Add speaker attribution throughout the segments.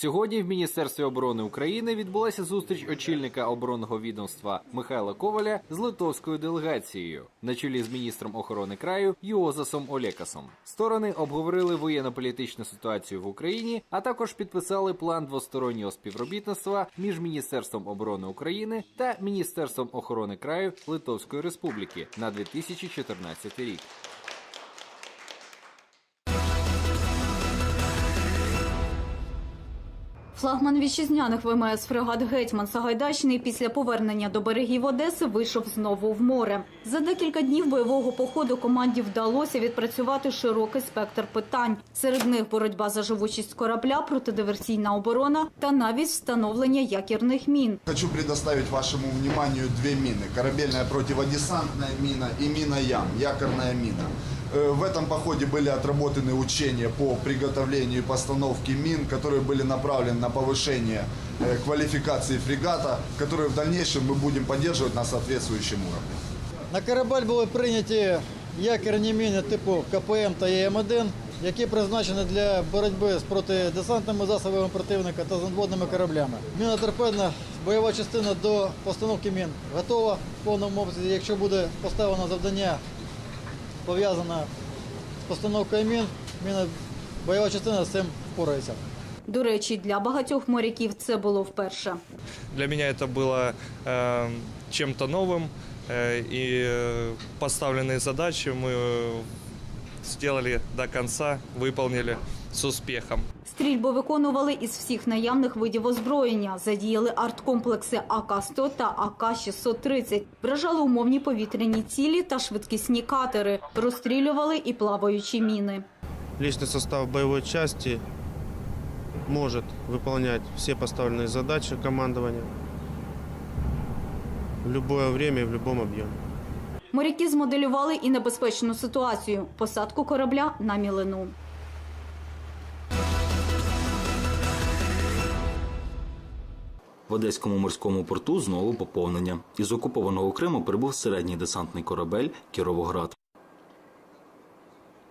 Speaker 1: Сьогодні в Міністерстві оборони України відбулася зустріч очільника оборонного відомства Михайла Коваля з литовською делегацією на чолі з міністром охорони краю Юозасом Олекасом. Сторони обговорили воєнно-політичну ситуацію в Україні, а також підписали план двостороннього співробітництва між Міністерством оборони України та Міністерством охорони краю Литовської Республіки на 2014 рік.
Speaker 2: Флагман вітчизняних ВМС фрегат Гетьман Сагайдачний після повернення до берегів Одеси вийшов знову в море. За декілька днів бойового походу команді вдалося відпрацювати широкий спектр питань. Серед них боротьба за живучість корабля, протидиверсійна оборона та навіть встановлення якірних мін.
Speaker 3: Хочу предоставить вашему вниманию две мины. Корабельная противодесантная мина и мина Ям, якорная мина. Э, В этом походе были отработаны учения по приготовлению и постановке мин, которые были направлены на повышение э, квалификации фрегата, которые в дальнейшем мы будем поддерживать на соответствующем уровне.
Speaker 4: На корабель були прийняті якірні міни типу КПМ та ЄМ-1, які призначені для боротьби з протидесантними засобами противника та з надводними кораблями. Міноторпедна бойова частина до постановки мін готова в повному обсязі. Якщо буде поставлено завдання пов'язане з постановкою мін, міна бойова частина з цим впорається.
Speaker 2: До речі, для багатьох моряків це було вперше.
Speaker 5: Для меня это было э, чем-то новым, э, и э, поставленные задачи мы э, сделали до конца, выполнили с успехом.
Speaker 2: Стрільбу виконували із всіх наявних видів озброєння. Задіяли арткомплекси АК-100 та АК-630. Вражали умовні повітряні цілі та швидкісні катери. Розстрілювали і плаваючі міни.
Speaker 6: Личный состав боевой части может выполнять все поставленные задачи командования в любое время и в любом объеме.
Speaker 2: Моряки змоделювали і небезпечну ситуацію – посадку корабля на мілину.
Speaker 7: В Одеському морському порту знову поповнення. Із окупованого Криму прибув середній десантний корабель Кіровоград.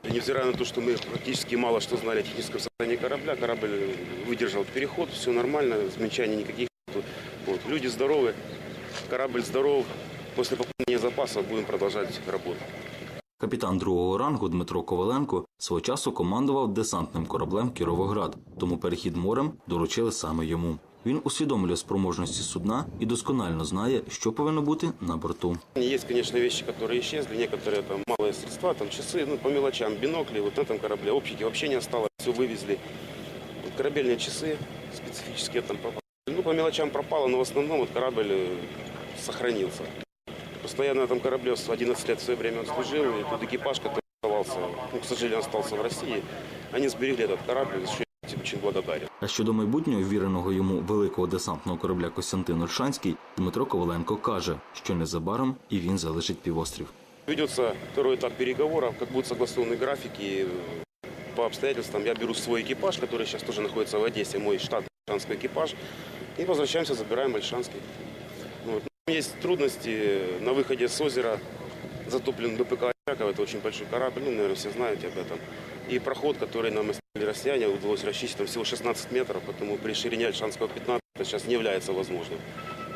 Speaker 8: Невзирая на то, что мы практически мало что знали о техническом состоянии корабля, корабль выдержал переход, все нормально, замечаний никаких нет. Вот. Люди здоровы, корабль здоров. После пополнения запасов будем продолжать работу.
Speaker 7: Капітан другого рангу Дмитро Коваленко свого часу командував десантним кораблем Кіровоград, тому перехід морем доручили саме йому. Він усвідомлює спроможності судна і досконально знає, що повинно бути на борту.
Speaker 8: Есть, конечно, вещи, которые исчезли, некоторые там малые средства, там часы, ну, по мелочам, бинокли, вот на этом корабле, оптики вообще не осталось, все вывезли. Вот корабельные часы специфические там пропали. Ну, по мелочам пропало, но в основном вот корабль э, сохранился. Постоянно на этом корабле с 11 лет в свое время отслужил, и тут экипаж, который оставался, ну, к сожалению, остался в России, они сберегли этот корабль, за что я им очень благодарен.
Speaker 7: А щодо майбутнього віреного йому великого десантного корабля Костянтин Ольшанський, Дмитро Коваленко каже, що незабаром і він залишить півострів.
Speaker 8: Ведется второй этап переговоров, как будут согласованы графики. По обстоятельствам я беру свой экипаж, который сейчас тоже находится в Одессе, мой штат Ольшанский экипаж, и возвращаемся, забираем Ольшанский. Есть трудности на выходе с озера, затоплен БПК «Очаков», это очень большой корабль, ну, наверное, все знаете об этом. И проход, который нам оставили россияне, удалось расчистить, там всего 16 метров, поэтому при ширине Ольшанского 15 это сейчас не является возможным.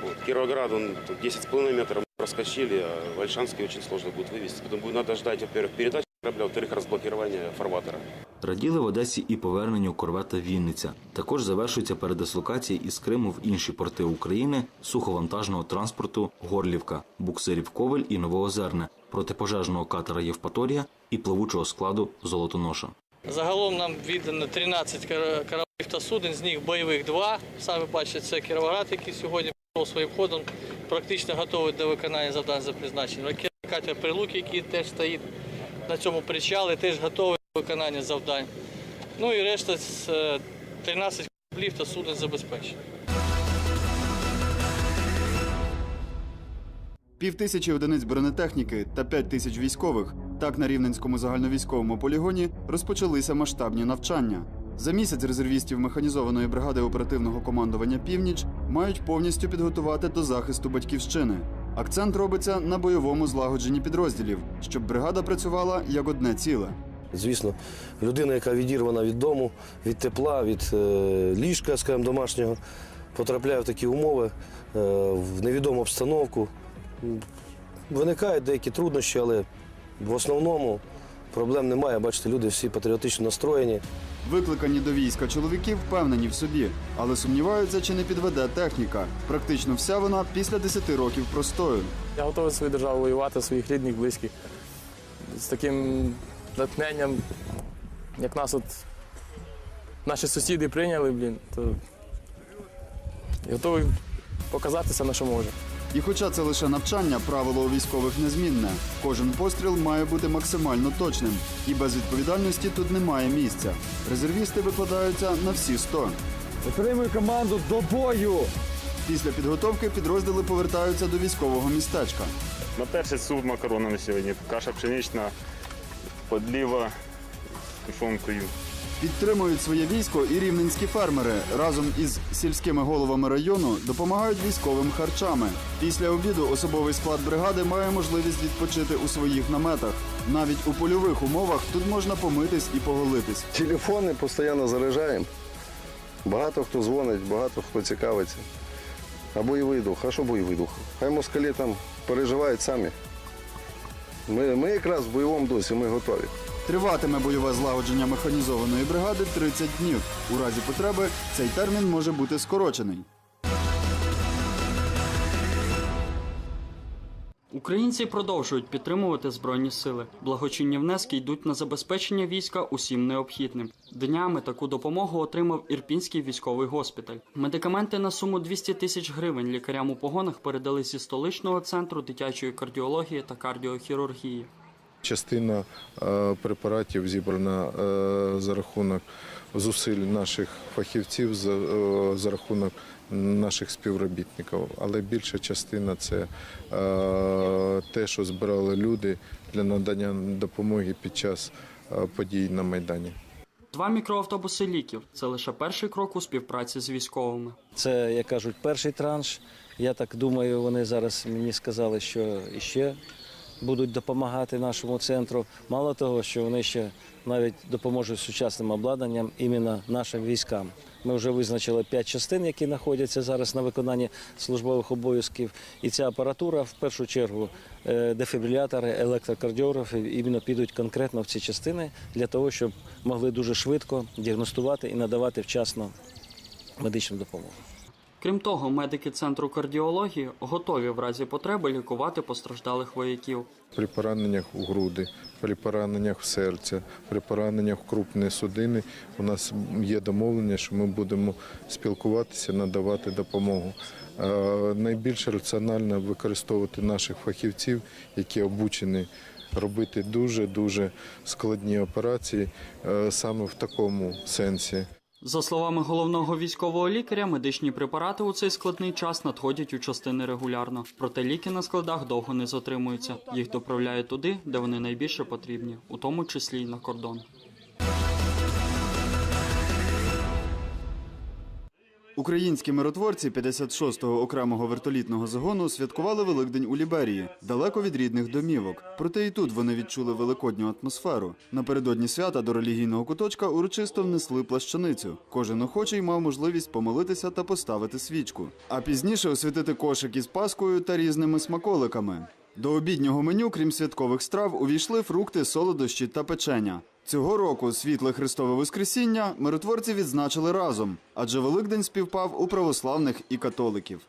Speaker 8: Вот. Кировоград, он там 10,5 метров проскочили, а в Ольшанский очень сложно будет вывести. Потом будет надо ждать, во-первых, корабля, во-вторых, разблокирования фарватера.
Speaker 7: Раділи в Одесі і поверненню корвета Вінниця. Також завершується передислокація із Криму в інші порти України суховантажного транспорту Горлівка, буксирів Ковель і Новоозерне, протипожежного катера Євпаторія і плавучого складу Золотоноша.
Speaker 9: Загалом нам віддано 13 кор- кораблів та суден, з них бойових два. Саме бачите, це Кіровоград, який сьогодні пішов своїм ходом, практично готовий до виконання завдань за призначенням. Ракетний катер Прилук, який теж стоїть на цьому причалі, теж готовий до виконання завдань. Ну і решта з, е, 13 кораблів та суден забезпечені.
Speaker 10: Пів тисячі одиниць бронетехніки та п'ять тисяч військових. Так на рівненському загальновійськовому полігоні розпочалися масштабні навчання. За місяць резервістів механізованої бригади оперативного командування Північ мають повністю підготувати до захисту батьківщини. Акцент робиться на бойовому злагодженні підрозділів, щоб бригада працювала як одне ціле.
Speaker 11: Звісно, людина, яка відірвана від дому, від тепла, від е, ліжка, скажімо, домашнього, потрапляє в такі умови, е, в невідому обстановку. Виникають деякі труднощі, але в основному проблем немає. Бачите, люди всі патріотично настроєні.
Speaker 10: Викликані до війська чоловіки впевнені в собі, але сумніваються, чи не підведе техніка. Практично вся вона після 10 років простою.
Speaker 12: Я готовий свою державу воювати, своїх рідних, близьких. З таким натхненням, як нас от наші сусіди прийняли, блін, то готовий показатися на що може.
Speaker 10: І хоча це лише навчання, правило у військових незмінне. Кожен постріл має бути максимально точним, і без відповідальності тут немає місця. Резервісти викладаються на всі 100.
Speaker 4: Отримуй команду до бою!
Speaker 10: Після підготовки підрозділи повертаються до військового містечка.
Speaker 13: На перший суп макаронами сьогодні. Каша пшенична, подліва тушонкою.
Speaker 10: Підтримують своє військо і рівненські фермери разом із сільськими головами району допомагають військовим харчами. Після обіду особовий склад бригади має можливість відпочити у своїх наметах. Навіть у польових умовах тут можна помитись і поголитись.
Speaker 11: Телефони постійно заряджаємо. Багато хто дзвонить, багато хто цікавиться. А бойовий дух, а що бойовий дух? Хай москалі там переживають самі. Ми, ми якраз в бойовому дусі, ми готові.
Speaker 10: Триватиме бойове злагодження механізованої бригади 30 днів. У разі потреби цей термін може бути скорочений.
Speaker 14: Українці продовжують підтримувати збройні сили. Благочинні внески йдуть на забезпечення війська усім необхідним. Днями таку допомогу отримав Ірпінський військовий госпіталь. Медикаменти на суму 200 тисяч гривень лікарям у погонах передали зі столичного центру дитячої кардіології та кардіохірургії.
Speaker 15: Частина е, препаратів зібрана е, за рахунок зусиль наших фахівців, за, е, рахунок наших співробітників, але більша частина це те, що збирали люди для надання допомоги під час подій на Майдані.
Speaker 14: Два мікроавтобуси ліків це лише перший крок у співпраці з військовими.
Speaker 11: Це, як кажуть, перший транш. Я так думаю, вони зараз мені сказали, що іще будуть допомагати нашому центру. Мало того, що вони ще навіть допоможуть сучасним обладнанням іменно нашим військам. Ми вже визначили п'ять частин, які знаходяться зараз на виконанні службових обов'язків. І ця апаратура, в першу чергу, е, дефібрилятори, електрокардіографи, іменно підуть конкретно в ці частини для того, щоб могли дуже швидко діагностувати і надавати вчасно медичну допомогу.
Speaker 14: Крім того, медики центру кардіології готові в разі потреби лікувати постраждалих вояків.
Speaker 15: При пораненнях у груди, при пораненнях в серце, при пораненнях в крупні судини у нас є домовлення, що ми будемо спілкуватися, надавати допомогу. Найбільш раціонально використовувати наших фахівців, які обучені робити дуже дуже складні операції е, саме в такому сенсі.
Speaker 14: За словами головного військового лікаря, медичні препарати у цей складний час надходять у частини регулярно. Проте ліки на складах довго не затримуються. Їх доправляють туди, де вони найбільше потрібні, у тому числі й на кордон.
Speaker 10: Українські миротворці 56-го окремого вертолітного загону святкували Великдень у Ліберії, далеко від рідних домівок. Проте і тут вони відчули великодню атмосферу. Напередодні свята до релігійного куточка урочисто внесли плащаницю. Кожен охочий мав можливість помолитися та поставити свічку, а пізніше освятити кошик із паскою та різними смаколиками. До обіднього меню, крім святкових страв, увійшли фрукти, солодощі та печення. Цього року світле Христове Воскресіння миротворці відзначили разом, адже Великдень співпав у православних і католиків.